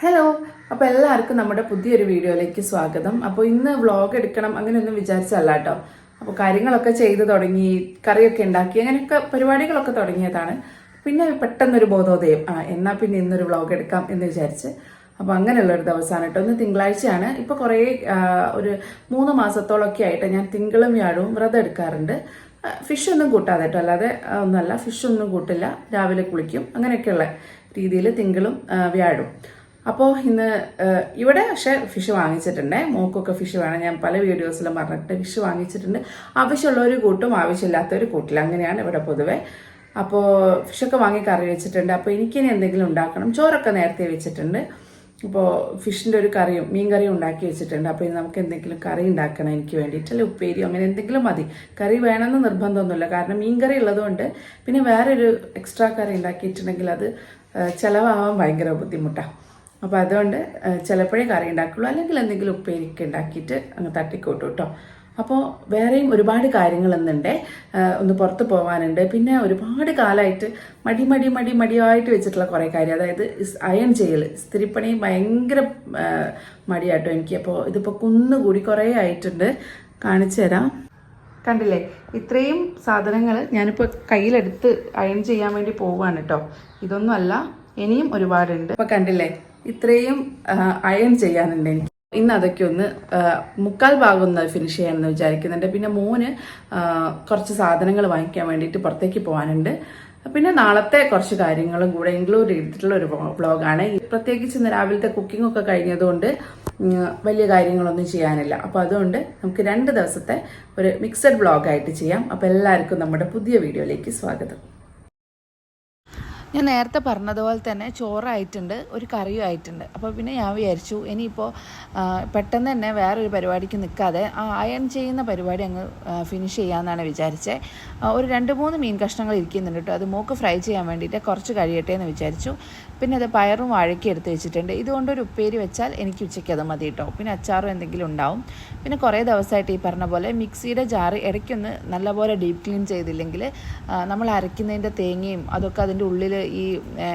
Hello അപ്പോൾ എല്ലാവർക്കും നമ്മുടെ പുതിയൊരു വീഡിയോയിലേക്ക് സ്വാഗതം. അപ്പോൾ ഇന്ന് വ്ളോഗ് എടുക്കണം അങ്ങനെയൊന്നും വിചാരിച്ചല്ല കേട്ടോ. അപ്പോൾ കാര്യങ്ങളൊക്കെ ചെയ്തു തുടങ്ങി കറിയൊക്കെ ഉണ്ടാക്കി അങ്ങനെയൊക്കെ പരിപാടികളൊക്കെ തുടങ്ങിയതാണ്. പിന്നെ പെട്ടെന്നൊരു ബോധോദയം. ആ എന്നാൽ പിന്നെ ഇന്നൊരു വ്ളോഗ് എടുക്കാം എന്ന് വിചാരിച്ച്. അപ്പോൾ അങ്ങനെയുള്ള ഒരു ദിവസമാണ് കേട്ടോ. ഇന്ന് തിങ്കളാഴ്ചയാണ്. ഇപ്പോൾ കുറേ ഒരു മൂന്ന് മാസത്തോളമൊക്കെ ആയിട്ട് ഞാൻ തിങ്കളും വ്യാഴവും വ്രതം എടുക്കാറുണ്ട്. ഫിഷ് ഒന്നും കൂട്ടാതെ കേട്ടോ. അല്ലാതെ ഒന്നുമല്ല. ഫിഷ് ഒന്നും കൂട്ടില്ല. രാവിലെ കുളിക്കും. അങ്ങനെയൊക്കെയുള്ള രീതിയിൽ തിങ്കളും വ്യാഴും വ്യാഴവും. അപ്പോൾ ഇന്ന് ഇവിടെ പക്ഷെ ഫിഷ് വാങ്ങിച്ചിട്ടുണ്ട്. മോക്കൊക്കെ ഫിഷ് വേണം. ഞാൻ പല വീഡിയോസിലും പറഞ്ഞിട്ട് ഫിഷ് വാങ്ങിച്ചിട്ടുണ്ട്. ആവശ്യമുള്ളവർ കൂട്ടും ആവശ്യമില്ലാത്തൊരു കൂട്ടിൽ അങ്ങനെയാണ് ഇവിടെ പൊതുവെ. അപ്പോൾ ഫിഷൊക്കെ വാങ്ങി കറി വെച്ചിട്ടുണ്ട്. അപ്പോൾ എനിക്കിനി എന്തെങ്കിലും ഉണ്ടാക്കണം. ചോറൊക്കെ നേരത്തെ വെച്ചിട്ടുണ്ട്. അപ്പോൾ ഫിഷിന്റെ ഒരു കറിയും മീൻ കറിയും ഉണ്ടാക്കി വെച്ചിട്ടുണ്ട്. അപ്പോൾ ഇനി നമുക്ക് എന്തെങ്കിലും കറി ഉണ്ടാക്കണം എനിക്ക് വേണ്ടിയിട്ട്. അല്ലെ ഉപ്പേരിയോ അങ്ങനെ എന്തെങ്കിലും മതി. കറി വേണമെന്ന് നിർബന്ധമൊന്നുമില്ല. കാരണം മീൻ കറി ഉള്ളതുകൊണ്ട് പിന്നെ വേറൊരു എക്സ്ട്രാ കറി ഉണ്ടാക്കിയിട്ടുണ്ടെങ്കിൽ അത് ചിലവാകാൻ ഭയങ്കര ബുദ്ധിമുട്ടാണ് അപ്പോൾ അതുകൊണ്ട് ചിലപ്പോഴേ കറി ഉണ്ടാക്കുള്ളൂ അല്ലെങ്കിൽ എന്തെങ്കിലും ഉപ്പേരിക്ക് ഉണ്ടാക്കിയിട്ട് അങ്ങ് തട്ടിക്കൂട്ടും കേട്ടോ അപ്പോൾ വേറെയും ഒരുപാട് കാര്യങ്ങൾ ഇന്നുണ്ട്. ഒന്ന് പുറത്ത് പോകാനുണ്ട് പിന്നെ ഒരുപാട് കാലമായിട്ട് മടി മടി മടി മടിയായിട്ട് വെച്ചിട്ടുള്ള കുറേ കാര്യം. അതായത് അയൺ ചെയ്യൽ. സ്ത്രീപ്പണി ഭയങ്കര മടിയാട്ടോ എനിക്ക്. അപ്പോൾ ഇതിപ്പോൾ കുന്നുകൂടി കുറേ ആയിട്ടുണ്ട്. കാണിച്ചു തരാം. കണ്ടില്ലേ? ഇത്രയും സാധനങ്ങൾ ഞാനിപ്പോൾ കയ്യിലെടുത്ത് അയൺ ചെയ്യാൻ വേണ്ടി പോവുകയാണ് കേട്ടോ ഇതൊന്നുമല്ല ഇനിയും ഒരുപാടുണ്ട്. അപ്പോൾ കണ്ടില്ലേ? ഇത്രയും അയൺ ചെയ്യാനുണ്ട്. എനിക്ക് ഇന്ന് അതൊക്കെ ഒന്ന് മുക്കാൽ ഭാഗം ഒന്ന് ഫിനിഷ് ചെയ്യാമെന്ന് വിചാരിക്കുന്നുണ്ട്. പിന്നെ മോന് കുറച്ച് സാധനങ്ങൾ വാങ്ങിക്കാൻ വേണ്ടിയിട്ട് പുറത്തേക്ക് പോകാനുണ്ട്. പിന്നെ നാളത്തെ കുറച്ച് കാര്യങ്ങളും കൂടെ ഇൻക്ലൂഡ് ചെയ്തിട്ടുള്ള ഒരു വ്ളോഗാണ്. പ്രത്യേകിച്ച് ഇന്ന് രാവിലത്തെ കുക്കിംഗ് ഒക്കെ കഴിഞ്ഞതുകൊണ്ട് വലിയ കാര്യങ്ങളൊന്നും ചെയ്യാനില്ല. അപ്പോൾ അതുകൊണ്ട് നമുക്ക് രണ്ട് ദിവസത്തെ ഒരു മിക്സഡ് വ്ളോഗായിട്ട് ചെയ്യാം. അപ്പോൾ എല്ലാവർക്കും നമ്മുടെ പുതിയ വീഡിയോയിലേക്ക് സ്വാഗതം. ഞാൻ നേരത്തെ പറഞ്ഞതുപോലെ തന്നെ ചോറായിട്ടുണ്ട് ഒരു കറിയും ആയിട്ടുണ്ട്. അപ്പോൾ പിന്നെ ഞാൻ വിചാരിച്ചു ഇനിയിപ്പോൾ പെട്ടെന്ന് തന്നെ വേറൊരു പരിപാടിക്ക് നിൽക്കാതെ ആ അയൺ ചെയ്യുന്ന പരിപാടി അങ്ങ് ഫിനിഷ് ചെയ്യാമെന്നാണ് വിചാരിച്ചത് ഒരു രണ്ട് മൂന്ന് മീൻ കഷ്ണങ്ങൾ ഇരിക്കുന്നുണ്ട് കേട്ടോ. അത് മൂക്ക് ഫ്രൈ ചെയ്യാൻ വേണ്ടിയിട്ട് കുറച്ച് കഴിയട്ടെ എന്ന് വിചാരിച്ചു. പിന്നെ അത് പയറും വാഴയ്ക്കും എടുത്ത് വെച്ചിട്ടുണ്ട്. ഇതുകൊണ്ടൊരു ഉപ്പേരി വെച്ചാൽ എനിക്ക് ഉച്ചയ്ക്ക് അത് മതി കേട്ടോ പിന്നെ അച്ചാറും എന്തെങ്കിലും ഉണ്ടാവും. പിന്നെ കുറേ ദിവസമായിട്ട് ഈ പറഞ്ഞ പോലെ മിക്സിയുടെ ജാറ് ഇടയ്ക്കൊന്ന് നല്ലപോലെ ഡീപ്പ് ക്ലീൻ ചെയ്തില്ലെങ്കിൽ നമ്മൾ അരയ്ക്കുന്നതിന്റെ തേങ്ങയും അതൊക്കെ അതിന്റെ ഉള്ളിൽ ഈ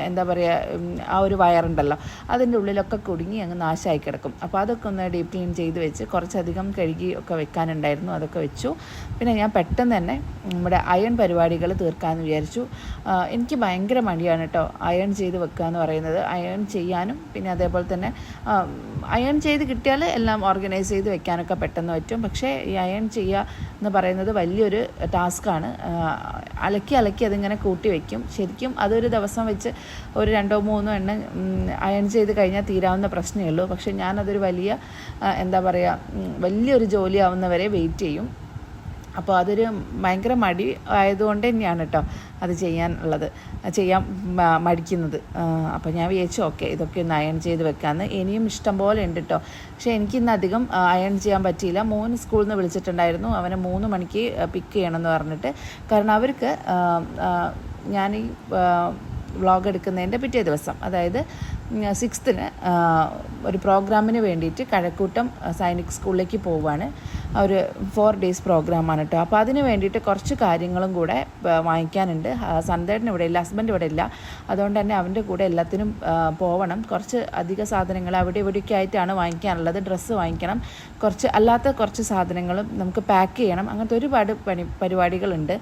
എന്താ പറയുക ആ ഒരു വയറുണ്ടല്ലോ അതിന്റെ ഉള്ളിലൊക്കെ കുടുങ്ങി അങ്ങ് നാശമായി കിടക്കും. അപ്പോൾ അതൊക്കെ ഒന്ന് ഡീപ്പ് ക്ലീൻ ചെയ്ത് വെച്ച് കുറച്ചധികം കഴുകി ഒക്കെ വെക്കാനുണ്ടായിരുന്നു. അതൊക്കെ വെച്ചു. പിന്നെ ഞാൻ പെട്ടെന്ന് തന്നെ നമ്മുടെ അയൺ പരിപാടികൾ തീർക്കാമെന്ന് വിചാരിച്ചു. എനിക്ക് ഭയങ്കര മടിയാണ് കേട്ടോ അയൺ ചെയ്ത് വെക്കുക എന്ന് പറയുന്നത് അയൺ ചെയ്യാനും പിന്നെ അതേപോലെ തന്നെ അയൺ ചെയ്ത് കിട്ടിയാൽ എല്ലാം ഓർഗനൈസ് ചെയ്ത് വെക്കാനൊക്കെ പെട്ടെന്ന് പറ്റും. പക്ഷേ ഈ അയൺ ചെയ്യുക എന്ന് പറയുന്നത് വലിയൊരു ടാസ്ക്കാണ് അലക്കി അലക്കി അതിങ്ങനെ കൂട്ടി വയ്ക്കും ശരിക്കും അതൊരു ദിവസം വെച്ച് ഒരു രണ്ടോ മൂന്നോ എണ്ണം അയൺ ചെയ്ത് കഴിഞ്ഞാൽ തീരാവുന്ന പ്രശ്നമേ ഉള്ളൂ. പക്ഷേ ഞാനതൊരു വലിയ എന്താ പറയുക വലിയൊരു ജോലിയാവുന്നവരെ വെയിറ്റ് ചെയ്യും. അപ്പോൾ അതൊരു ഭയങ്കര മടി ആയതുകൊണ്ട് തന്നെയാണ് കേട്ടോ അത് ചെയ്യാനുള്ളത് ചെയ്യാൻ മടിക്കുന്നത്. അപ്പോൾ ഞാൻ വിചാരിച്ചു ഓക്കെ ഇതൊക്കെ ഒന്ന് അയൺ ചെയ്ത് വെക്കാമെന്ന് ഇനിയും ഇഷ്ടം പോലെ ഉണ്ട് കേട്ടോ. പക്ഷേ എനിക്കിന്ന് അധികം അയൺ ചെയ്യാൻ പറ്റിയില്ല. മോൻ സ്കൂളിൽ നിന്ന് വിളിച്ചിട്ടുണ്ടായിരുന്നു. അവനെ മൂന്ന് മണിക്ക് പിക്ക് ചെയ്യണമെന്ന് പറഞ്ഞിട്ട്. കാരണം അവർക്ക് ഞാൻ ഈ വ്ളോഗ് എടുക്കുന്നതിന്റെ പിറ്റേ ദിവസം. അതായത് സിക്സ്ത്തിന് ഒരു പ്രോഗ്രാമിന് വേണ്ടിയിട്ട് കഴക്കൂട്ടം സൈനിക് സ്കൂളിലേക്ക് പോവുകയാണ്. ഒരു ഫോർ ഡേയ്സ് പ്രോഗ്രാമാണ് കേട്ടോ അപ്പോൾ അതിന് വേണ്ടിയിട്ട് കുറച്ച് കാര്യങ്ങളും കൂടെ വാങ്ങിക്കാനുണ്ട്. സൺഡേഡിന് ഇവിടെ ഇല്ല ഹസ്ബൻഡ് ഇവിടെ ഇല്ല. അതുകൊണ്ട് തന്നെ അവന്റെ കൂടെ എല്ലാത്തിനും പോവണം. കുറച്ച് അധിക സാധനങ്ങൾ അവിടെ ഇവിടെയൊക്കെ ആയിട്ടാണ് വാങ്ങിക്കാനുള്ളത്. ഡ്രസ്സ് വാങ്ങിക്കണം. കുറച്ച് അല്ലാത്ത കുറച്ച് സാധനങ്ങളും നമുക്ക് പാക്ക് ചെയ്യണം. അങ്ങനത്തെ ഒരുപാട് പണി പരിപാടികളുണ്ട്.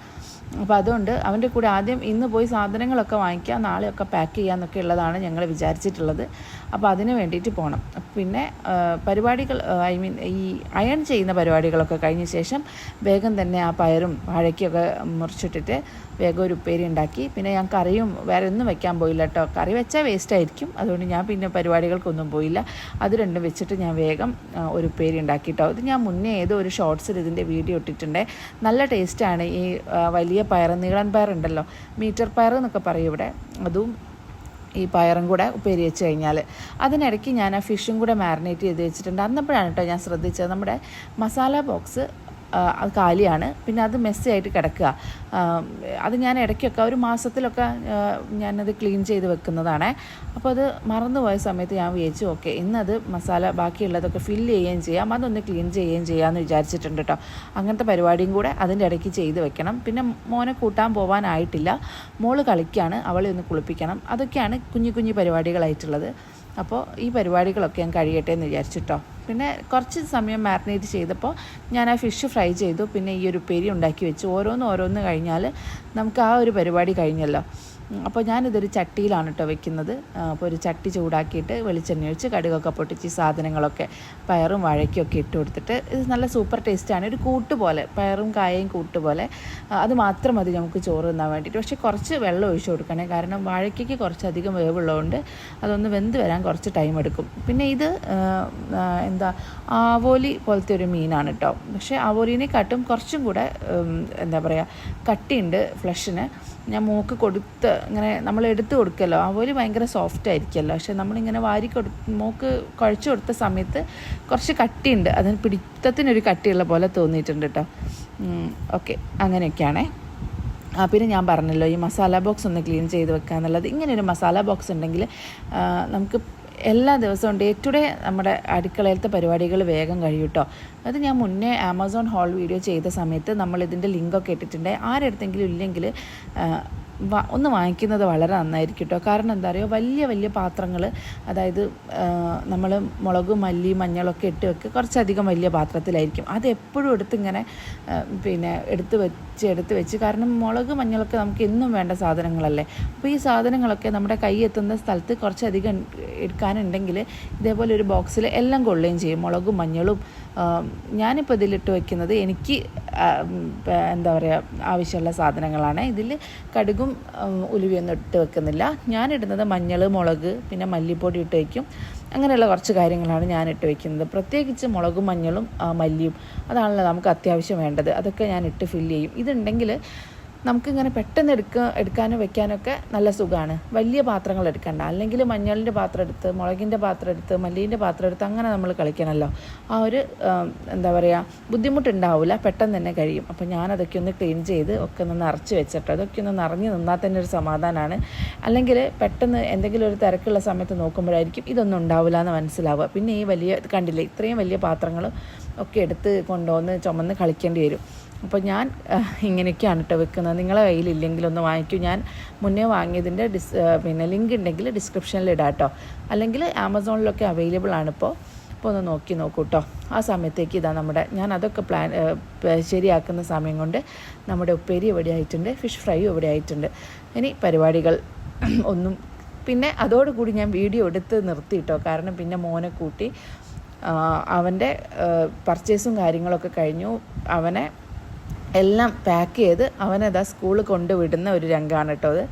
അപ്പോൾ അതുകൊണ്ട് അവന്റെ കൂടെ ആദ്യം ഇന്ന് പോയി സാധനങ്ങളൊക്കെ വാങ്ങിക്കാം നാളെയൊക്കെ പാക്ക് ചെയ്യാമെന്നൊക്കെ ഉള്ളതാണ് ഞങ്ങൾ വിചാരിച്ചിട്ടുള്ളത്. അപ്പോൾ അതിന് വേണ്ടിയിട്ട് പോകണം പിന്നെ പരിപാടികൾ ഐ മീൻ ഈ അയൺ ചെയ്യുന്ന പരിപാടികളൊക്കെ കഴിഞ്ഞ ശേഷം വേഗം തന്നെ ആ പയറും വാഴയ്ക്കൊക്കെ മുറിച്ചിട്ടിട്ട് വേഗം ഒരു ഉപ്പേരി ഉണ്ടാക്കി. പിന്നെ ഞാൻ കറിയും വേറെ ഒന്നും വെക്കാൻ പോയില്ല കേട്ടോ കറി വെച്ചാൽ വേസ്റ്റ് ആയിരിക്കും. അതുകൊണ്ട് ഞാൻ പിന്നെ പരിപാടികൾക്കൊന്നും പോയില്ല. അത് രണ്ടും വെച്ചിട്ട് ഞാൻ വേഗം ഒരു ഉപ്പേരി ഉണ്ടാക്കി കേട്ടോ ഇത് ഞാൻ മുന്നേ ഏതോ ഒരു ഷോർട്സിൽ ഇതിന്റെ വീഡിയോ ഇട്ടിട്ടുണ്ട്. നല്ല ടേസ്റ്റാണ് ഈ വലിയ പയർ നീളൻ പയർ ഉണ്ടല്ലോ മീറ്റർ പയർ എന്നൊക്കെ പറയും ഇവിടെ. അതും ഈ പയറും കൂടെ ഉപ്പേരി വെച്ച് കഴിഞ്ഞാൽ അതിനിടയ്ക്ക് ഞാൻ ആ ഫിഷും കൂടെ മാരിനേറ്റ് ചെയ്ത് വെച്ചിട്ടുണ്ട്. അന്നപ്പോഴാണ് കേട്ടോ ഞാൻ ശ്രദ്ധിച്ചത്. നമ്മുടെ മസാല ബോക്സ് കാലിയാണ്. പിന്നെ അത് മെസ്സിയായിട്ട് കിടക്കുക. അത് ഞാൻ ഇടയ്ക്കൊക്കെ ഒരു മാസത്തിലൊക്കെ ഞാനത് ക്ലീൻ ചെയ്ത് വെക്കുന്നതാണ്. അപ്പോൾ അത് മറന്നുപോയ സമയത്ത് ഞാൻ വിചാരിച്ചു ഓക്കെ ഇന്നത് മസാല ബാക്കിയുള്ളതൊക്കെ ഫില്ല് ചെയ്യുകയും ചെയ്യാം. അതൊന്ന് ക്ലീൻ ചെയ്യുകയും ചെയ്യാമെന്ന് വിചാരിച്ചിട്ടുണ്ട് കേട്ടോ അങ്ങനത്തെ പരിപാടിയും കൂടെ അതിന്റെ ഇടയ്ക്ക് ചെയ്ത് വെക്കണം. പിന്നെ മോനെ കൂട്ടാൻ പോകാനായിട്ടില്ല മോൾ കളിക്കുകയാണ് അവളെ ഒന്ന് കുളിപ്പിക്കണം. അതൊക്കെയാണ് കുഞ്ഞു കുഞ്ഞു പരിപാടികളായിട്ടുള്ളത്. അപ്പോൾ ഈ പരിപാടികളൊക്കെ ഞാൻ കഴിയട്ടെ എന്ന് വിചാരിച്ചിട്ടോ. പിന്നെ കുറച്ച് സമയം മാരിനേറ്റ് ചെയ്തപ്പോൾ ഞാൻ ആ ഫിഷ് ഫ്രൈ ചെയ്തു. പിന്നെ ഈ ഒരു പെരി ഉണ്ടാക്കി വെച്ചു. ഓരോന്ന് ഓരോന്ന് കഴിഞ്ഞാൽ നമുക്ക് ആ ഒരു പരിപാടി കഴിഞ്ഞല്ലോ. അപ്പോൾ ഞാനിതൊരു ചട്ടിയിലാണ് കേട്ടോ വെക്കുന്നത്. അപ്പോൾ ഒരു ചട്ടി ചൂടാക്കിയിട്ട് വെളിച്ചെണ്ണ ഒഴിച്ച് കടുകൊക്കെ പൊട്ടിച്ച് സാധനങ്ങളൊക്കെ പയറും വാഴയ്ക്കൊക്കെ ഇട്ട് കൊടുത്തിട്ട് ഇത് നല്ല സൂപ്പർ ടേസ്റ്റാണ് ഒരു കൂട്ട് പോലെ പയറും കായയും കൂട്ട് പോലെ. അത് മാത്രം മതി നമുക്ക് ചോറ് തിന്നാൻ വേണ്ടിയിട്ട്. പക്ഷേ കുറച്ച് വെള്ളം ഒഴിച്ച് കൊടുക്കണേ. കാരണം വാഴയ്ക്കയ്ക്ക് കുറച്ചധികം വേവുള്ളതുകൊണ്ട് അതൊന്ന് വെന്ത് വരാൻ കുറച്ച് ടൈം എടുക്കും. പിന്നെ ഇത് എന്താ ആവോലി പോലത്തെ ഒരു മീനാണ് കേട്ടോ പക്ഷേ ആവോലിനെക്കാട്ടും കുറച്ചും കൂടെ എന്താ പറയുക കട്ടിയുണ്ട് ഫ്ലഷിന്. ഞാൻ മൂക്ക് കൊടുത്ത് ഇങ്ങനെ നമ്മൾ എടുത്ത് കൊടുക്കല്ലോ. ആവോലി ഭയങ്കര സോഫ്റ്റ് ആയിരിക്കുമല്ലോ പക്ഷെ നമ്മളിങ്ങനെ വാരി കൊടു മൂക്ക് കുഴച്ച് കൊടുത്ത സമയത്ത് കുറച്ച് കട്ടിയുണ്ട്. അതിന് പിടിത്തത്തിനൊരു കട്ടിയുള്ള പോലെ തോന്നിയിട്ടുണ്ട് കേട്ടോ ഓക്കെ. അങ്ങനെയൊക്കെയാണേ. ആ പിന്നെ ഞാൻ പറഞ്ഞല്ലോ ഈ മസാല ബോക്സ് ഒന്ന് ക്ലീൻ ചെയ്ത് വെക്കുക എന്നുള്ളത് ഇങ്ങനെ ഒരു മസാല ബോക്സ് ഉണ്ടെങ്കിൽ നമുക്ക് എല്ലാ ദിവസവും ഡേ ടു ഡേ നമ്മുടെ അടുക്കളയിലത്തെ പരിപാടികൾ വേഗം കഴിയും കേട്ടോ. അത് ഞാൻ മുന്നേ ആമസോൺ ഹോൾ വീഡിയോ ചെയ്ത സമയത്ത് നമ്മൾ ഇതിന്റെ ലിങ്കൊക്കെ ഇട്ടിട്ടുണ്ട്. ആരെടുത്തെങ്കിലും ഇല്ലെങ്കിൽ ഒന്ന് വാങ്ങിക്കുന്നത് വളരെ നന്നായിരിക്കും കേട്ടോ കാരണം എന്താ പറയുക വലിയ വലിയ പാത്രങ്ങൾ അതായത് നമ്മൾ മുളക് മല്ലി മഞ്ഞളൊക്കെ ഇട്ട് വെക്കുക കുറച്ചധികം വലിയ പാത്രത്തിലായിരിക്കും. അത് എപ്പോഴും എടുത്തിങ്ങനെ പിന്നെ എടുത്ത് വെച്ച് എടുത്ത് വെച്ച് കാരണം മുളക് മഞ്ഞളൊക്കെ നമുക്ക് എന്നും വേണ്ട സാധനങ്ങളല്ലേ? അപ്പോൾ ഈ സാധനങ്ങളൊക്കെ നമ്മുടെ കൈ എത്തുന്ന സ്ഥലത്ത് കുറച്ചധികം എടുക്കാനുണ്ടെങ്കിൽ ഇതേപോലെ ഒരു ബോക്സിൽ എല്ലാം കൊള്ളുകയും ചെയ്യും. മുളകും മഞ്ഞളും ഞാനിപ്പോൾ ഇതിലിട്ട് വെക്കുന്നത് എനിക്ക് എന്താ പറയുക ആവശ്യമുള്ള സാധനങ്ങളാണ്. ഇതിൽ കടുകും ഉലുവയൊന്നും ഇട്ട് വെക്കുന്നില്ല. ഞാനിടുന്നത് മഞ്ഞൾ മുളക് പിന്നെ മല്ലിപ്പൊടി ഇട്ട് വയ്ക്കും അങ്ങനെയുള്ള കുറച്ച് കാര്യങ്ങളാണ് ഞാൻ ഇട്ട് വെക്കുന്നത്. പ്രത്യേകിച്ച് മുളകും മഞ്ഞളും മല്ലിയും അതാണല്ലോ നമുക്ക് അത്യാവശ്യം വേണ്ടത്. അതൊക്കെ ഞാൻ ഇട്ട് ഫില്ല് ചെയ്യും. ഇതുണ്ടെങ്കിൽ നമുക്കിങ്ങനെ പെട്ടെന്ന് എടുക്കുക എടുക്കാനും വെക്കാനൊക്കെ നല്ല സുഖമാണ് വലിയ പാത്രങ്ങൾ എടുക്കണ്ട. അല്ലെങ്കിൽ മഞ്ഞളിന്റെ പാത്രം എടുത്ത് മുളകിന്റെ പാത്രം എടുത്ത് മല്ലീന്റെ പാത്രം എടുത്ത് അങ്ങനെ നമ്മൾ കളിക്കണമല്ലോ ആ ഒരു എന്താ പറയുക ബുദ്ധിമുട്ടുണ്ടാവില്ല പെട്ടെന്ന് തന്നെ കഴിയും. അപ്പോൾ ഞാനതൊക്കെ ഒന്ന് ക്ലീൻ ചെയ്ത് ഒക്കെ ഒന്ന് നിറച്ച് വെച്ചിട്ട് അതൊക്കെ ഒന്ന് നിറഞ്ഞ് നിന്നാൽ തന്നെ ഒരു സമാധാനമാണ് അല്ലെങ്കിൽ പെട്ടെന്ന് എന്തെങ്കിലും ഒരു തിരക്കുള്ള സമയത്ത് നോക്കുമ്പോഴായിരിക്കും ഇതൊന്നും ഉണ്ടാവില്ല എന്ന് മനസ്സിലാവുക. പിന്നെ ഈ വലിയ കണ്ടില്ലേ ഇത്രയും വലിയ പാത്രങ്ങൾ ഒക്കെ എടുത്ത് കൊണ്ടുവന്ന് ചുമന്ന് കളിക്കേണ്ടി വരും. അപ്പോൾ ഞാൻ ഇങ്ങനെയൊക്കെയാണ് കേട്ടോ വെക്കുന്നത്. നിങ്ങളെ കയ്യിലില്ലെങ്കിൽ ഒന്ന് വാങ്ങിക്കൂ. ഞാൻ മുന്നേ വാങ്ങിയതിന്റെ ഡിസ് പിന്നെ ലിങ്ക് ഉണ്ടെങ്കിൽ ഡിസ്ക്രിപ്ഷനിൽ ഇടാം കേട്ടോ അല്ലെങ്കിൽ ആമസോണിലൊക്കെ അവൈലബിൾ ആണിപ്പോൾ അപ്പോൾ ഒന്ന് നോക്കി നോക്കൂ കേട്ടോ ആ സമയത്തേക്ക് ഇതാ നമ്മുടെ ഞാൻ അതൊക്കെ പ്ലാൻ ശരിയാക്കുന്ന സമയം കൊണ്ട് നമ്മുടെ ഉപ്പേരി ഇവിടെ ആയിട്ടുണ്ട്. ഫിഷ് ഫ്രൈ ഇവിടെ ആയിട്ടുണ്ട്. ഇനി പരിപാടികൾ ഒന്നും പിന്നെ അതോടുകൂടി ഞാൻ വീഡിയോ എടുത്ത് നിർത്തി കേട്ടോ കാരണം പിന്നെ മോനെ കൂട്ടി അവന്റെ പർച്ചേസും കാര്യങ്ങളൊക്കെ കഴിഞ്ഞു. അവനെ എല്ലാം പാക്ക് ചെയ്ത് അവനതാ സ്കൂളിൽ കൊണ്ടുവിടുന്ന ഒരു രംഗമാണ് കേട്ടോ അത്.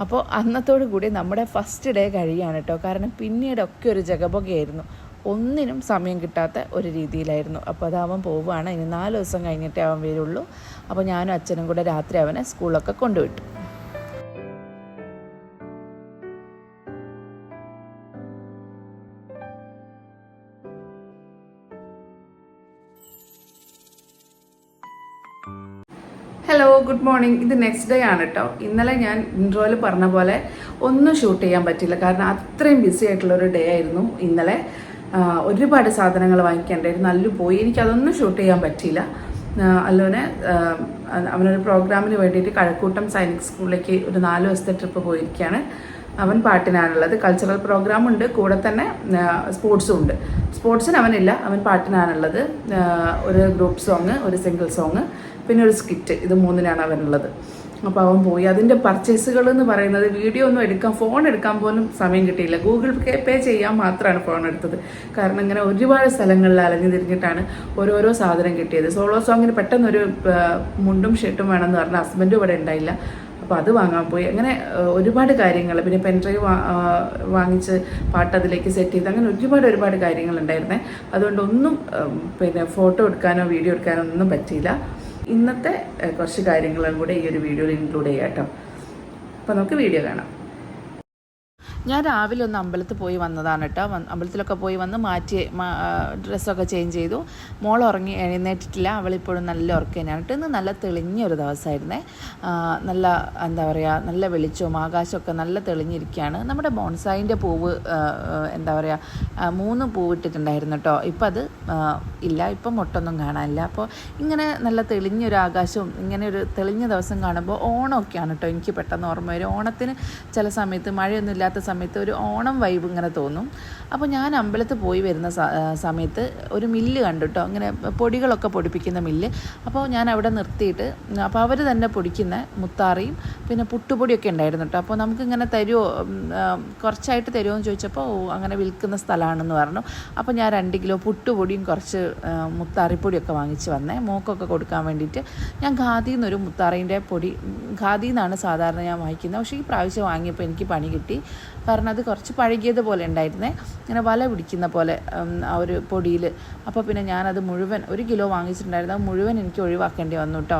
അപ്പോൾ അന്നത്തോടു കൂടി നമ്മുടെ ഫസ്റ്റ് ഡേ കഴിയാണ് കേട്ടോ കാരണം പിന്നീടൊക്കെ ഒരു ജഗബൊകയായിരുന്നു. ഒന്നിനും സമയം കിട്ടാത്ത ഒരു രീതിയിലായിരുന്നു. അപ്പോൾ അത് അവൻ പോവുകയാണ്. ഇനി നാല് ദിവസം കഴിഞ്ഞിട്ടേ അവൻ വരുള്ളൂ. അപ്പോൾ ഞാനും അച്ഛനും കൂടെ രാത്രി അവനെ സ്കൂളൊക്കെ കൊണ്ടുവിട്ടു. ഹലോ ഗുഡ് മോർണിംഗ് ഇത് നെക്സ്റ്റ് ഡേ ആണ് കേട്ടോ ഇന്നലെ ഞാൻ ഇൻട്രോയിൽ പറഞ്ഞ പോലെ ഒന്നും ഷൂട്ട് ചെയ്യാൻ പറ്റില്ല കാരണം അത്രയും ബിസി ആയിട്ടുള്ള ഒരു ഡേ ആയിരുന്നു. ഇന്നലെ ഒരുപാട് സാധനങ്ങൾ വാങ്ങിക്കേണ്ടായിരുന്നു. നല്ല പോയി. എനിക്കതൊന്നും ഷൂട്ട് ചെയ്യാൻ പറ്റിയില്ല. അല്ലോനെ അവനൊരു പ്രോഗ്രാമിന് വേണ്ടിയിട്ട് കഴക്കൂട്ടം സൈനിക് സ്കൂളിലേക്ക് ഒരു നാല് ദിവസത്തെ ട്രിപ്പ് പോയിരിക്കുകയാണ് അവൻ പാട്ടിനാണുള്ളത്. കൾച്ചറൽ പ്രോഗ്രാം ഉണ്ട്. കൂടെ തന്നെ സ്പോർട്സും ഉണ്ട്. സ്പോർട്സിന് അവനില്ല. അവൻ പാട്ടിനാണുള്ളത്. ഒരു ഗ്രൂപ്പ് സോങ് ഒരു സിംഗിൾ സോങ് പിന്നെ ഒരു സ്കിറ്റ് ഇത് മൂന്നിനാണ് അവനുള്ളത്. അപ്പോൾ അവൻ പോയി. അതിന്റെ പർച്ചേസുകൾ എന്ന് പറയുന്നത് വീഡിയോ ഒന്നും എടുക്കാൻ ഫോൺ എടുക്കാൻ പോലും സമയം കിട്ടിയില്ല. ഗൂഗിൾ പേ പേ ചെയ്യാൻ മാത്രമാണ് ഫോൺ എടുത്തത്. കാരണം ഇങ്ങനെ ഒരുപാട് സ്ഥലങ്ങളിൽ അലഞ്ഞു തിരിഞ്ഞിട്ടാണ് ഓരോരോ സാധനം കിട്ടിയത്. സോളോ സോങ്ങിന് പെട്ടെന്ന് ഒരു മുണ്ടും ഷർട്ടും വേണമെന്ന് പറഞ്ഞ ഹസ്ബൻഡും ഇവിടെ ഉണ്ടായില്ല. അപ്പോൾ അത് വാങ്ങാൻ പോയി. അങ്ങനെ ഒരുപാട് കാര്യങ്ങൾ പിന്നെ പെൻഡ്രൈവ് വാങ്ങിച്ച് പാട്ട് അതിലേക്ക് സെറ്റ് ചെയ്ത് അങ്ങനെ ഒരുപാട് ഒരുപാട് കാര്യങ്ങളുണ്ടായിരുന്നേ അതുകൊണ്ട് ഒന്നും പിന്നെ ഫോട്ടോ എടുക്കാനോ വീഡിയോ എടുക്കാനോ ഒന്നും പറ്റിയില്ല. ഇന്നത്തെ കുറച്ച് കാര്യങ്ങളും കൂടെ ഈ ഒരു വീഡിയോയിൽ ഇൻക്ലൂഡ് ചെയ്യാം കേട്ടോ. അപ്പോൾ നമുക്ക് വീഡിയോ കാണാം. ഞാൻ രാവിലെ ഒന്ന് അമ്പലത്തിൽ പോയി വന്നതാണ് കേട്ടോ. അമ്പലത്തിലൊക്കെ പോയി വന്ന് മാറ്റി ഡ്രസ്സൊക്കെ ചേഞ്ച് ചെയ്തു. മോൾ ഉറങ്ങി എഴുന്നേറ്റിട്ടില്ല. അവളിപ്പോഴും നല്ല ഉറക്കം തന്നെയാണ് കേട്ടോ. ഇന്ന് നല്ല തെളിഞ്ഞൊരു ദിവസമായിരുന്നേ. നല്ല എന്താ പറയുക നല്ല വെളിച്ചവും ആകാശമൊക്കെ നല്ല തെളിഞ്ഞിരിക്കുകയാണ്. നമ്മുടെ ബോൺസായിന്റെ പൂവ് എന്താ പറയുക മൂന്ന് പൂവ് ഇട്ടിട്ടുണ്ടായിരുന്നു കേട്ടോ. ഇപ്പം അത് ഇല്ല. ഇപ്പം മുട്ടൊന്നും കാണാനില്ല. അപ്പോൾ ഇങ്ങനെ നല്ല തെളിഞ്ഞൊരു ആകാശവും ഇങ്ങനെ ഒരു തെളിഞ്ഞ ദിവസം കാണുമ്പോൾ ഓണമൊക്കെയാണ് കേട്ടോ എനിക്ക് പെട്ടെന്ന് ഓർമ്മ വരും ഓണത്തിന് ചില സമയത്ത് മഴയൊന്നും ഇല്ലാത്ത സമയത്ത് ഒരു ഓണം വൈബ് ഇങ്ങനെ തോന്നും. അപ്പോൾ ഞാൻ അമ്പലത്തിൽ പോയി വരുന്ന സമയത്ത് ഒരു മില്ല് കണ്ടു കേട്ടോ ഇങ്ങനെ പൊടികളൊക്കെ പൊടിപ്പിക്കുന്ന മില്ല് അപ്പോൾ ഞാൻ അവിടെ നിർത്തിയിട്ട് അപ്പോൾ അവർ തന്നെ പൊടിക്കുന്ന മുത്താറിയും പിന്നെ പുട്ടുപൊടിയൊക്കെ ഉണ്ടായിരുന്നു കേട്ടോ അപ്പോൾ നമുക്കിങ്ങനെ തരുമോ കുറച്ചായിട്ട് തരുമോ എന്ന് ചോദിച്ചപ്പോൾ അങ്ങനെ വിൽക്കുന്ന സ്ഥലമാണെന്ന് പറഞ്ഞു. അപ്പോൾ ഞാൻ രണ്ട് കിലോ പുട്ടുപൊടിയും കുറച്ച് മുത്താറിപ്പൊടിയൊക്കെ വാങ്ങിച്ച് വന്നേ. മോക്കൊക്കെ കൊടുക്കാൻ വേണ്ടിയിട്ട് ഞാൻ ഖാദിയിൽ നിന്നൊരു മുത്താറിന്റെ പൊടി ഖാദിയിൽ നിന്നാണ് സാധാരണ ഞാൻ വാങ്ങിക്കുന്നത്. പക്ഷേ ഈ പ്രാവശ്യം വാങ്ങിയപ്പോൾ എനിക്ക് പണി കിട്ടി. കാരണം അത് കുറച്ച് പഴകിയത് പോലെ ഉണ്ടായിരുന്നേ. ഇങ്ങനെ വല പിടിക്കുന്ന പോലെ ആ ഒരു പൊടിയിൽ അപ്പോൾ പിന്നെ ഞാനത് മുഴുവൻ ഒരു കിലോ വാങ്ങിച്ചിട്ടുണ്ടായിരുന്നു. മുഴുവൻ എനിക്ക് ഒഴിവാക്കേണ്ടി വന്നു കേട്ടോ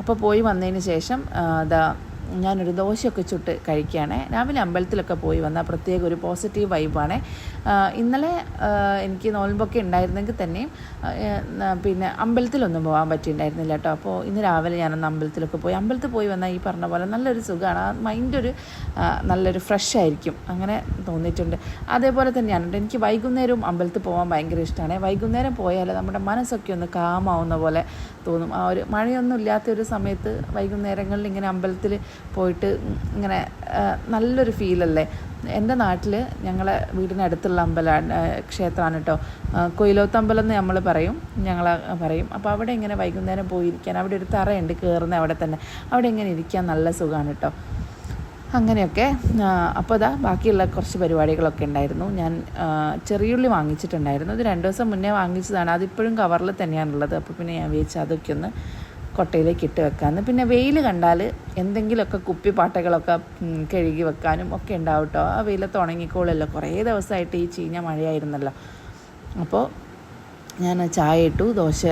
അപ്പോൾ പോയി വന്നതിന് ശേഷം അതാ ഞാനൊരു ദോശയൊക്കെ ചുട്ട് കഴിക്കുകയാണ്. രാവിലെ അമ്പലത്തിലൊക്കെ പോയി വന്ന പ്രത്യേക ഒരു പോസിറ്റീവ് വൈബാണ് ഇന്നലെ എനിക്ക് നോൽമ്പൊക്കെ ഉണ്ടായിരുന്നെങ്കിൽ തന്നെയും പിന്നെ അമ്പലത്തിലൊന്നും പോകാൻ പറ്റിയിട്ടുണ്ടായിരുന്നില്ല കേട്ടോ. അപ്പോൾ ഇന്ന് രാവിലെ ഞാനൊന്ന് അമ്പലത്തിലൊക്കെ പോയി. അമ്പലത്തിൽ പോയി വന്നാൽ ഈ പറഞ്ഞ പോലെ നല്ലൊരു സുഖമാണ്. ആ മൈൻഡ് ഒരു നല്ലൊരു ഫ്രഷ് ആയിരിക്കും. അങ്ങനെ തോന്നിയിട്ടുണ്ട്. അതേപോലെ തന്നെയാണ് എനിക്ക് വൈകുന്നേരവും അമ്പലത്തിൽ പോകാൻ ഭയങ്കര ഇഷ്ടമാണ്. വൈകുന്നേരം പോയാൽ നമ്മുടെ മനസ്സൊക്കെ ഒന്ന് കാമാവുന്ന പോലെ തോന്നും. ആ ഒരു മഴയൊന്നും ഇല്ലാത്ത ഒരു സമയത്ത് വൈകുന്നേരങ്ങളിൽ ഇങ്ങനെ അമ്പലത്തിൽ പോയിട്ട് ഇങ്ങനെ നല്ലൊരു ഫീലല്ലേ എന്റെ നാട്ടിൽ ഞങ്ങളെ വീടിനടുത്തുള്ള അമ്പലമാണ് ക്ഷേത്രമാണ് കേട്ടോ കൊയിലോത്തമ്പലം എന്ന് നമ്മൾ പറയും ഞങ്ങൾ പറയും. അപ്പോൾ അവിടെ ഇങ്ങനെ വൈകുന്നേരം പോയിരിക്കാൻ അവിടെ ഒരു തറയുണ്ട് കയറുന്ന അവിടെ തന്നെ. അവിടെ ഇങ്ങനെ ഇരിക്കാൻ നല്ല സുഖമാണ് കേട്ടോ അങ്ങനെയൊക്കെ അപ്പോൾ അതാ ബാക്കിയുള്ള കുറച്ച് പരിപാടികളൊക്കെ ഉണ്ടായിരുന്നു. ഞാൻ ചെറിയുള്ളി വാങ്ങിച്ചിട്ടുണ്ടായിരുന്നു. അത് രണ്ട് ദിവസം മുന്നേ വാങ്ങിച്ചതാണ്. അതിപ്പോഴും കവറിൽ തന്നെയാണുള്ളത്. അപ്പോൾ പിന്നെ ഞാൻ വിചാരിച്ചു അതൊക്കെ ഒന്ന് കൊട്ടയിലേക്ക് ഇട്ട് വെക്കാമെന്ന് പിന്നെ വെയിൽ കണ്ടാൽ എന്തെങ്കിലുമൊക്കെ കുപ്പി പാട്ടകളൊക്കെ കഴുകി വെക്കാനും ഒക്കെ ഉണ്ടാവും കേട്ടോ ആ വെയിലത്ത് ഉണങ്ങിക്കോളല്ലോ കുറേ ദിവസമായിട്ട് ഈ ചീഞ്ഞ മഴയായിരുന്നല്ലോ. അപ്പോൾ ഞാൻ ചായ ഇട്ടു ദോശ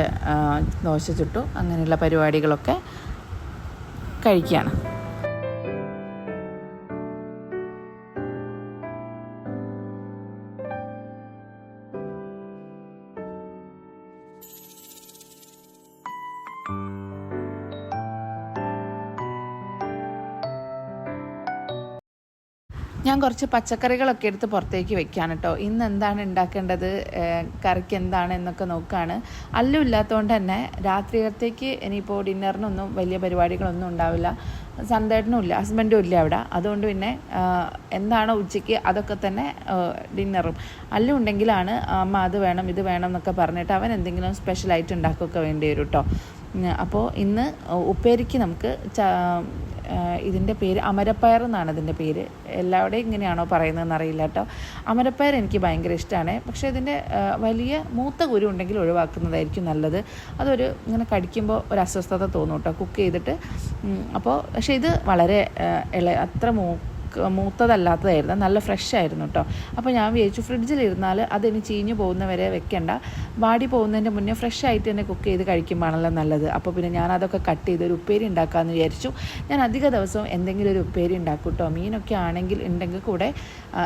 ദോശ ചുട്ടു. അങ്ങനെയുള്ള പരിപാടികളൊക്കെ കഴിക്കുകയാണ് കുറച്ച് പച്ചക്കറികളൊക്കെ എടുത്ത് പുറത്തേക്ക് വെക്കാൻ കേട്ടോ ഇന്ന് എന്താണ് ഉണ്ടാക്കേണ്ടത്? കറിക്ക് എന്താണ് എന്നൊക്കെ നോക്കുകയാണ് അല്ലും ഇല്ലാത്തതുകൊണ്ട് തന്നെ രാത്രിയത്തേക്ക് ഇനിയിപ്പോൾ ഡിന്നറിനൊന്നും വലിയ പരിപാടികളൊന്നും ഉണ്ടാവില്ല. സന്തേട്ടനും ഇല്ല ഹസ്ബൻഡും ഇല്ല അവിടെ. അതുകൊണ്ട് പിന്നെ എന്താണോ ഉച്ചയ്ക്ക് അതൊക്കെ തന്നെ ഡിന്നറും. അല്ലും ഉണ്ടെങ്കിലാണ് അമ്മ അത് വേണം ഇത് വേണം എന്നൊക്കെ പറഞ്ഞിട്ട് അവൻ എന്തെങ്കിലും സ്പെഷ്യലായിട്ട് ഉണ്ടാക്കുകയൊക്കെ വേണ്ടി വരും കേട്ടോ അപ്പോൾ ഇന്ന് ഉപ്പേരിക്ക് നമുക്ക് ഇതിന്റെ പേര് അമരപ്പയർ എന്നാണ് ഇതിന്റെ പേര്. എല്ലാവരുടെയും ഇങ്ങനെയാണോ പറയുന്നതെന്ന് അറിയില്ല കേട്ടോ. അമരപ്പയർ എനിക്ക് ഭയങ്കര ഇഷ്ടമാണ് പക്ഷേ ഇതിന്റെ വലിയ മൂത്ത കുരു ഉണ്ടെങ്കിൽ ഒഴിവാക്കുന്നതായിരിക്കും നല്ലത്. അതൊരു ഇങ്ങനെ കടിക്കുമ്പോൾ ഒരു അസ്വസ്ഥത തോന്നും കേട്ടോ. കുക്ക് ചെയ്തിട്ട്. അപ്പോൾ പക്ഷേ ഇത് വളരെ ഇള അത്ര മൂ മൂത്തതല്ലാത്തതായിരുന്നു. നല്ല ഫ്രഷ് ആയിരുന്നു കേട്ടോ അപ്പോൾ ഞാൻ വിചാരിച്ചു ഫ്രിഡ്ജിലിരുന്നാൽ അതിന് ചീഞ്ഞു പോകുന്നവരെ വെക്കണ്ട. വാടി പോകുന്നതിന്റെ മുന്നേ ഫ്രഷ് ആയിട്ട് തന്നെ കുക്ക് ചെയ്ത് കഴിക്കുമ്പോഴാണല്ലോ നല്ലത്. അപ്പോൾ പിന്നെ ഞാൻ അതൊക്കെ കട്ട് ചെയ്ത് ഒരു ഉപ്പേരി ഉണ്ടാക്കാമെന്ന് വിചാരിച്ചു. ഞാൻ അധിക ദിവസവും എന്തെങ്കിലും ഒരു ഉപ്പേരി ഉണ്ടാക്കും കേട്ടോ മീനൊക്കെ ആണെങ്കിൽ ഉണ്ടെങ്കിൽ കൂടെ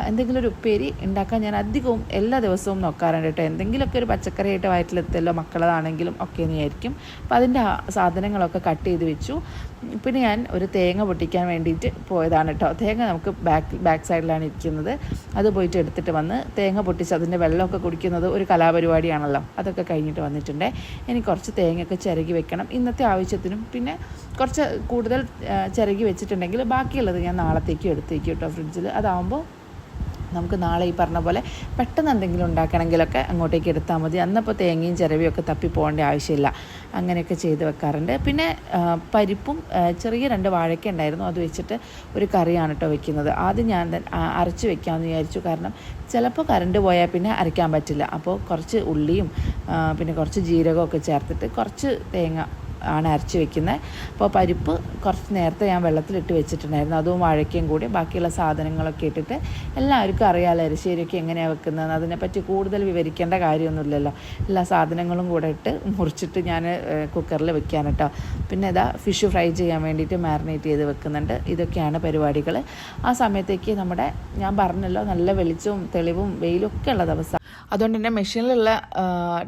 എന്തെങ്കിലും ഒരു ഉപ്പേരി ഉണ്ടാക്കാൻ ഞാൻ അധികവും എല്ലാ ദിവസവും നോക്കാറുണ്ട് കേട്ടോ എന്തെങ്കിലുമൊക്കെ ഒരു പച്ചക്കറിയായിട്ട് വയറ്റിലെത്തല്ലോ മക്കളതാണെങ്കിലും ഒക്കെ എന്ന് വിചാരിക്കും അപ്പോൾ അതിന്റെ സാധനങ്ങളൊക്കെ കട്ട് ചെയ്ത് വെച്ചു. പിന്നെ ഞാൻ ഒരു തേങ്ങ പൊട്ടിക്കാൻ വേണ്ടിയിട്ട് പോയതാണ് കേട്ടോ തേങ്ങ നമുക്ക് ബാക്ക് ബാക്ക് സൈഡിലാണ് ഇരിക്കുന്നത്. അത് പോയിട്ട് എടുത്തിട്ട് വന്ന് തേങ്ങ പൊട്ടിച്ച് അതിന്റെ വെള്ളമൊക്കെ കുടിക്കുന്നത് ഒരു കലാപരിപാടിയാണല്ലോ. അതൊക്കെ കഴിഞ്ഞിട്ട് വന്നിട്ടുണ്ട്. ഇനി കുറച്ച് തേങ്ങയൊക്കെ ചിരകി വെക്കണം. ഇന്നത്തെ ആവശ്യത്തിനും പിന്നെ കുറച്ച് കൂടുതൽ ചിരകി വെച്ചിട്ടുണ്ടെങ്കിൽ ബാക്കിയുള്ളത് ഞാൻ നാളത്തേക്ക് എടുത്തേക്കും കേട്ടോ ഫ്രിഡ്ജിൽ അതാവുമ്പോൾ നമുക്ക് നാളെ ഈ പറഞ്ഞ പോലെ പെട്ടെന്ന് എന്തെങ്കിലും ഉണ്ടാക്കണമെങ്കിലൊക്കെ അങ്ങോട്ടേക്ക് എടുത്താൽ മതി. അന്നപ്പോൾ തേങ്ങയും ചിരവിയും ഒക്കെ തപ്പി പോകേണ്ട ആവശ്യമില്ല. അങ്ങനെയൊക്കെ ചെയ്ത് വെക്കാറുണ്ട്. പിന്നെ പരിപ്പും ചെറിയ രണ്ട് വാഴയ്ക്ക ഉണ്ടായിരുന്നു. അത് വെച്ചിട്ട് ഒരു കറിയാണ് കേട്ടോ വെക്കുന്നത്. ആദ്യം ഞാൻ അരച്ച് വെക്കാമെന്ന് വിചാരിച്ചു. കാരണം ചിലപ്പോൾ കറണ്ട് പോയാൽ പിന്നെ അരയ്ക്കാൻ പറ്റില്ല. അപ്പോൾ കുറച്ച് ഉള്ളിയും പിന്നെ കുറച്ച് ജീരകമൊക്കെ ചേർത്തിട്ട് കുറച്ച് തേങ്ങ ആണ് അരച്ച് വെക്കുന്നത്. അപ്പോൾ പരിപ്പ് കുറച്ച് നേരത്തെ ഞാൻ വെള്ളത്തിലിട്ട് വെച്ചിട്ടുണ്ടായിരുന്നു. അതും വാഴയ്ക്കയും കൂടി. ബാക്കിയുള്ള സാധനങ്ങളൊക്കെ ഇട്ടിട്ട് എല്ലാവർക്കും അറിയാമല്ലോ അരിശ്ശേരിയൊക്കെ എങ്ങനെയാണ് വെക്കുന്നത്. അതിനെപ്പറ്റി കൂടുതൽ വിവരിക്കേണ്ട കാര്യമൊന്നുമില്ലല്ലോ. എല്ലാ സാധനങ്ങളും കൂടെ ഇട്ട് മുറിച്ചിട്ട് ഞാൻ കുക്കറിൽ വെക്കാൻ കേട്ടോ. പിന്നെ ഇതാ ഫിഷ് ഫ്രൈ ചെയ്യാൻ വേണ്ടിയിട്ട് മാറിനേറ്റ് ചെയ്ത് വെക്കുന്നുണ്ട്. ഇതൊക്കെയാണ് പരിപാടികൾ. ആ സമയത്തേക്ക് നമ്മുടെ ഞാൻ പറഞ്ഞല്ലോ നല്ല വെളിച്ചവും തെളിവും വെയിലും ഒക്കെ ഉള്ള ദിവസം അതുകൊണ്ട് തന്നെ മെഷീനിലുള്ള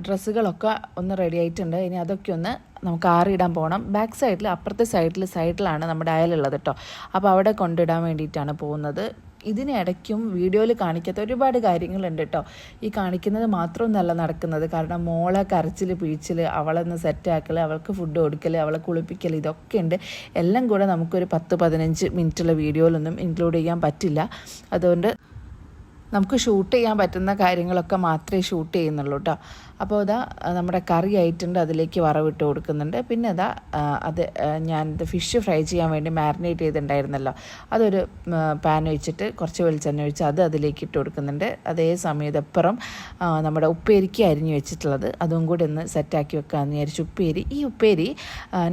ഡ്രസ്സുകളൊക്കെ ഒന്ന് റെഡി ആയിട്ടുണ്ട്. ഇനി അതൊക്കെ ഒന്ന് നമുക്ക് ആറിയിടാൻ പോകണം ബാക്ക് സൈഡിൽ അപ്പുറത്തെ സൈഡിൽ സൈഡിലാണ് നമ്മുടെ അയലുള്ളത് കേട്ടോ. അപ്പോൾ അവിടെ കൊണ്ടിടാൻ വേണ്ടിയിട്ടാണ് പോകുന്നത്. ഇതിനിടയ്ക്കും വീഡിയോയിൽ കാണിക്കാത്ത ഒരുപാട് കാര്യങ്ങളുണ്ട് കേട്ടോ. ഈ കാണിക്കുന്നത് മാത്രമൊന്നല്ല നടക്കുന്നത്. കാരണം മോളെ കരച്ചിൽ പിഴിച്ചിൽ അവളൊന്ന് സെറ്റാക്കൽ അവൾക്ക് ഫുഡ് കൊടുക്കൽ അവളെ കുളിപ്പിക്കൽ ഇതൊക്കെ ഉണ്ട്. എല്ലാം കൂടെ നമുക്കൊരു പത്ത് പതിനഞ്ച് മിനിറ്റുള്ള വീഡിയോയിലൊന്നും ഇൻക്ലൂഡ് ചെയ്യാൻ പറ്റില്ല. അതുകൊണ്ട് നമുക്ക് ഷൂട്ട് ചെയ്യാൻ പറ്റുന്ന കാര്യങ്ങളൊക്കെ മാത്രമേ ഷൂട്ട് ചെയ്യുന്നുള്ളൂ കേട്ടോ അപ്പോൾ ഇതാ നമ്മുടെ കറി ആയിട്ടുണ്ട് അതിലേക്ക് വറവിട്ട് കൊടുക്കുന്നുണ്ട്. പിന്നെ ഇതാ അത് ഞാൻ ഇത് ഫിഷ് ഫ്രൈ ചെയ്യാൻ വേണ്ടി മാരിനേറ്റ് ചെയ്തിട്ടുണ്ടായിരുന്നല്ലോ. അതൊരു പാൻ വെച്ചിട്ട് കുറച്ച് വെളിച്ചെണ്ണ ഒഴിച്ച് അത് അതിലേക്ക് ഇട്ട് കൊടുക്കുന്നുണ്ട്. അതേ സമയത്തപ്പുറം നമ്മുടെ ഉപ്പേരിക്ക് അരിഞ്ഞു വെച്ചിട്ടുള്ളത്. അതും കൂടി ഒന്ന് സെറ്റാക്കി വെക്കാമെന്ന് വിചാരിച്ചു ഉപ്പേരി. ഈ ഉപ്പേരി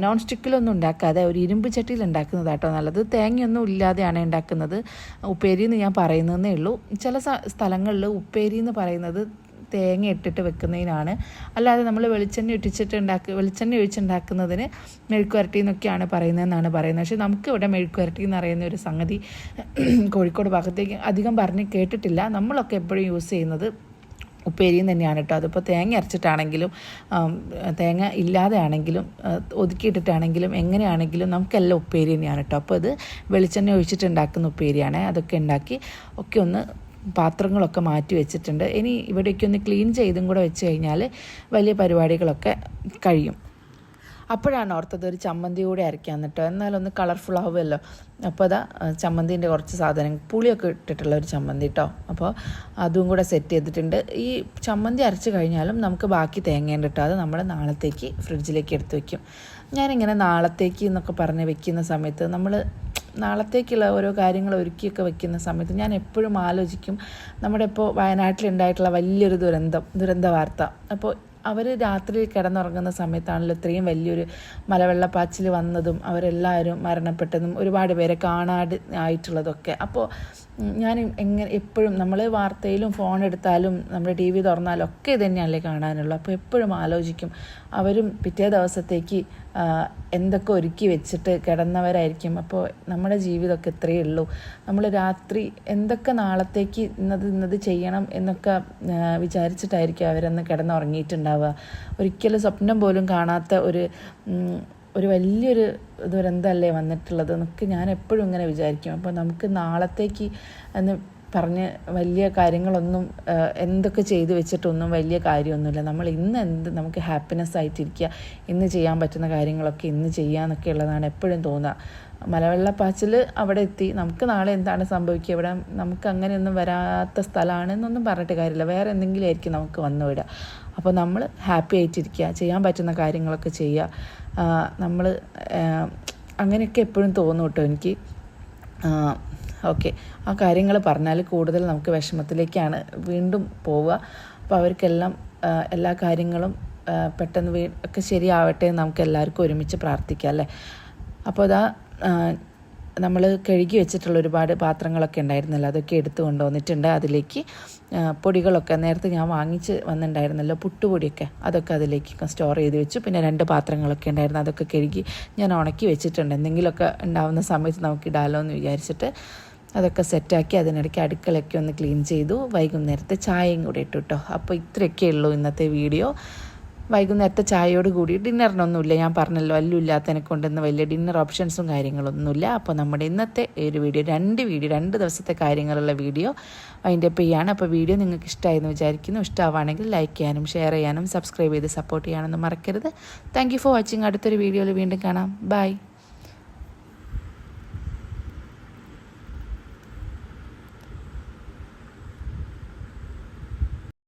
നോൺ സ്റ്റിക്കിലൊന്നും ഉണ്ടാക്കാതെ ഒരു ഇരുമ്പ് ചട്ടിയിൽ ഉണ്ടാക്കുന്നതാട്ടോ നല്ലത്. തേങ്ങയൊന്നും ഇല്ലാതെയാണ് ഉണ്ടാക്കുന്നത്. ഉപ്പേരി എന്ന് ഞാൻ പറയുന്നതേ ഉള്ളൂ. ചില സ്ഥലങ്ങളിൽ ഉപ്പേരി എന്ന് പറയുന്നത് തേങ്ങ ഇട്ടിട്ട് വെക്കുന്നതിനാണ്. അല്ലാതെ നമ്മൾ വെളിച്ചെണ്ണ ഇട്ടിച്ചിട്ട് ഉണ്ടാക്കി വെളിച്ചെണ്ണ ഒഴിച്ചുണ്ടാക്കുന്നതിന് മെഴുക്കുവരട്ടി എന്നൊക്കെയാണ് പറയുന്നതെന്നാണ് പറയുന്നത്. പക്ഷേ നമുക്ക് ഇവിടെ മെഴുക്കുവരട്ടി എന്ന് പറയുന്ന ഒരു സംഗതി കോഴിക്കോട് ഭാഗത്തേക്ക് അധികം പറഞ്ഞ് കേട്ടിട്ടില്ല. നമ്മളൊക്കെ എപ്പോഴും യൂസ് ചെയ്യുന്നത് ഉപ്പേരിയും തന്നെയാണ് കേട്ടോ. അതിപ്പോൾ തേങ്ങ അരച്ചിട്ടാണെങ്കിലും തേങ്ങ ഇല്ലാതെ ആണെങ്കിലും ഒതുക്കിയിട്ടിട്ടാണെങ്കിലും എങ്ങനെയാണെങ്കിലും നമുക്കെല്ലാം ഉപ്പേരി തന്നെയാണ് കേട്ടോ. അപ്പോൾ ഇത് വെളിച്ചെണ്ണ ഒഴിച്ചിട്ടുണ്ടാക്കുന്ന ഉപ്പേരിയാണ്. അതൊക്കെ ഉണ്ടാക്കി ഒക്കെ ഒന്ന് പാത്രങ്ങളൊക്കെ മാറ്റി വെച്ചിട്ടുണ്ട്. ഇനി ഇവിടേക്ക് ഒന്ന് ക്ലീൻ ചെയ്തും കൂടെ വെച്ച് കഴിഞ്ഞാൽ വലിയ പരിപാടികളൊക്കെ കഴിയും. അപ്പോഴാണ് ഓർത്തത് ഒരു ചമ്മന്തി കൂടി അരയ്ക്കാൻ കേട്ടോ. എന്നാലൊന്ന് കളർഫുൾ ആവുമല്ലോ. അപ്പോൾ അതാ ചമ്മന്തിന്റെ കുറച്ച് സാധനം പുളിയൊക്കെ ഇട്ടിട്ടുള്ള ഒരു ചമ്മന്തി കേട്ടോ. അപ്പോൾ അതും കൂടെ സെറ്റ് ചെയ്തിട്ടുണ്ട്. ഈ ചമ്മന്തി അരച്ച് കഴിഞ്ഞാലും നമുക്ക് ബാക്കി തേങ്ങയുണ്ട് കേട്ടോ. അത് നമ്മൾ നാളത്തേക്ക് ഫ്രിഡ്ജിലേക്ക് എടുത്ത് വയ്ക്കും ഞാനിങ്ങനെ നാളത്തേക്ക് എന്നൊക്കെ പറഞ്ഞ് വെക്കുന്ന സമയത്ത് നമ്മൾ നാളത്തേക്കുള്ള ഓരോ കാര്യങ്ങൾ ഒരുക്കിയൊക്കെ വെക്കുന്ന സമയത്ത് ഞാൻ എപ്പോഴും ആലോചിക്കും നമ്മുടെ ഇപ്പോൾ വയനാട്ടിലുണ്ടായിട്ടുള്ള വലിയൊരു ദുരന്തം ദുരന്ത വാർത്ത. അപ്പോൾ അവർ രാത്രി കിടന്നുറങ്ങുന്ന സമയത്താണല്ലോ ഇത്രയും വലിയൊരു മലവെള്ളപ്പാച്ചിൽ വന്നതും അവരെല്ലാവരും മരണപ്പെട്ടതും ഒരുപാട് പേരെ കാണാതെ ആയിട്ടുള്ളതൊക്കെ. അപ്പോൾ ഞാൻ എങ്ങനെ എപ്പോഴും നമ്മൾ വാർത്തയിലും ഫോൺ എടുത്താലും നമ്മുടെ ടി വി തുറന്നാലും ഒക്കെ തന്നെയല്ലേ കാണാനുള്ളൂ. അപ്പോൾ എപ്പോഴും ആലോചിക്കും അവരും പിറ്റേ ദിവസത്തേക്ക് എന്തൊക്കെ ഒരുക്കി വെച്ചിട്ട് കിടന്നവരായിരിക്കും. അപ്പോൾ നമ്മുടെ ജീവിതമൊക്കെ ഇത്രയേ ഉള്ളൂ. നമ്മൾ രാത്രി എന്തൊക്കെ നാളത്തേക്ക് ഇന്നത് ഇന്നത് ചെയ്യണം എന്നൊക്കെ വിചാരിച്ചിട്ടായിരിക്കും അവരന്ന് കിടന്നുറങ്ങിയിട്ടുണ്ടാവുക. ഒരിക്കലും സ്വപ്നം പോലും കാണാത്ത ഒരു ഒരു വലിയൊരു ദുരന്തമല്ലേ വന്നിട്ടുള്ളത് എന്നൊക്കെ ഞാൻ എപ്പോഴും ഇങ്ങനെ വിചാരിക്കും. അപ്പോൾ നമുക്ക് നാളത്തേക്ക് എന്ന് പറഞ്ഞ് വലിയ കാര്യങ്ങളൊന്നും എന്തൊക്കെ ചെയ്തു വെച്ചിട്ടൊന്നും വലിയ കാര്യമൊന്നുമില്ല. നമ്മൾ ഇന്ന് എന്ത് നമുക്ക് ഹാപ്പിനെസ് ആയിട്ടിരിക്കുക ഇന്ന് ചെയ്യാൻ പറ്റുന്ന കാര്യങ്ങളൊക്കെ ഇന്ന് ചെയ്യാന്നൊക്കെ ഉള്ളതാണ് എപ്പോഴും തോന്നുക. മലവെള്ളപ്പാച്ചിൽ അവിടെ എത്തി. നമുക്ക് നാളെ എന്താണ് സംഭവിക്കുക? ഇവിടെ നമുക്ക് അങ്ങനെയൊന്നും വരാത്ത സ്ഥലമാണെന്നൊന്നും പറഞ്ഞിട്ട് കാര്യമില്ല. വേറെ എന്തെങ്കിലും ആയിരിക്കും നമുക്ക് വന്നു വിടുക. അപ്പോൾ നമ്മൾ ഹാപ്പി ആയിട്ടിരിക്കുക ചെയ്യാൻ പറ്റുന്ന കാര്യങ്ങളൊക്കെ ചെയ്യുക. നമ്മൾ അങ്ങനെയൊക്കെ എപ്പോഴും തോന്നും കേട്ടോ എനിക്ക്. ഓക്കെ. ആ കാര്യങ്ങൾ പറഞ്ഞാൽ കൂടുതൽ നമുക്ക് വിഷമത്തിലേക്കാണ് വീണ്ടും പോവുക. അപ്പോൾ അവർക്കെല്ലാം എല്ലാ കാര്യങ്ങളും പെട്ടെന്ന് വീ ഒക്കെ ശരിയാവട്ടെ നമുക്ക് എല്ലാവർക്കും ഒരുമിച്ച് പ്രാർത്ഥിക്കാം അല്ലേ? അപ്പോൾ അതാ നമ്മൾ കഴുകി വെച്ചിട്ടുള്ള ഒരുപാട് പാത്രങ്ങളൊക്കെ ഉണ്ടായിരുന്നല്ലോ അതൊക്കെ എടുത്തു കൊണ്ടുവന്നിട്ടുണ്ട്. അതിലേക്ക് പൊടികളൊക്കെ നേരത്തെ ഞാൻ വാങ്ങിച്ച് വന്നിട്ടുണ്ടായിരുന്നല്ലോ പുട്ടുപൊടിയൊക്കെ അതൊക്കെ അതിലേക്ക് സ്റ്റോർ ചെയ്ത് വെച്ചു. പിന്നെ രണ്ട് പാത്രങ്ങളൊക്കെ ഉണ്ടായിരുന്നു അതൊക്കെ കഴുകി ഞാൻ ഉണക്കി വെച്ചിട്ടുണ്ട്. എന്തെങ്കിലുമൊക്കെ ഉണ്ടാവുന്ന സമയത്ത് നമുക്ക് ഇടാലോ എന്ന് വിചാരിച്ചിട്ട് അതൊക്കെ സെറ്റാക്കി അതിനിടയ്ക്ക് അടുക്കളയൊക്കെ ഒന്ന് ക്ലീൻ ചെയ്തു. വൈകുന്നേരത്തെ ചായയും കൂടി ഇട്ടു കേട്ടോ അപ്പോൾ ഇത്രയൊക്കെ ഉള്ളൂ ഇന്നത്തെ വീഡിയോ വൈകുന്നേരത്തെ ചായയോട് കൂടി ഡിന്നറിനൊന്നുമില്ല. ഞാൻ പറഞ്ഞല്ലോ എല്ലാം ഇല്ലാത്തതിനെ കൊണ്ടൊന്നും വലിയ ഡിന്നർ ഓപ്ഷൻസും കാര്യങ്ങളൊന്നുമില്ല. അപ്പോൾ നമ്മുടെ ഇന്നത്തെ ഒരു വീഡിയോ രണ്ട് വീഡിയോ രണ്ട് ദിവസത്തെ കാര്യങ്ങളുള്ള വീഡിയോ അതിന്റെ അപ്പ് ചെയ്യാണ്. അപ്പോൾ വീഡിയോ നിങ്ങൾക്ക് ഇഷ്ടമായെന്ന് വിചാരിക്കുന്നു. ഇഷ്ടമാവുകയാണെങ്കിൽ ലൈക്ക് ചെയ്യാനും ഷെയർ ചെയ്യാനും സബ്സ്ക്രൈബ് ചെയ്ത് സപ്പോർട്ട് ചെയ്യാനൊന്നും മറക്കരുത്. Thank for watching. അടുത്തൊരു വീഡിയോയിൽ വീണ്ടും കാണാം. ബൈ.